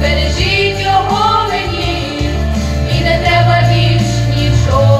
бережіть його мені, і не треба більш нічого.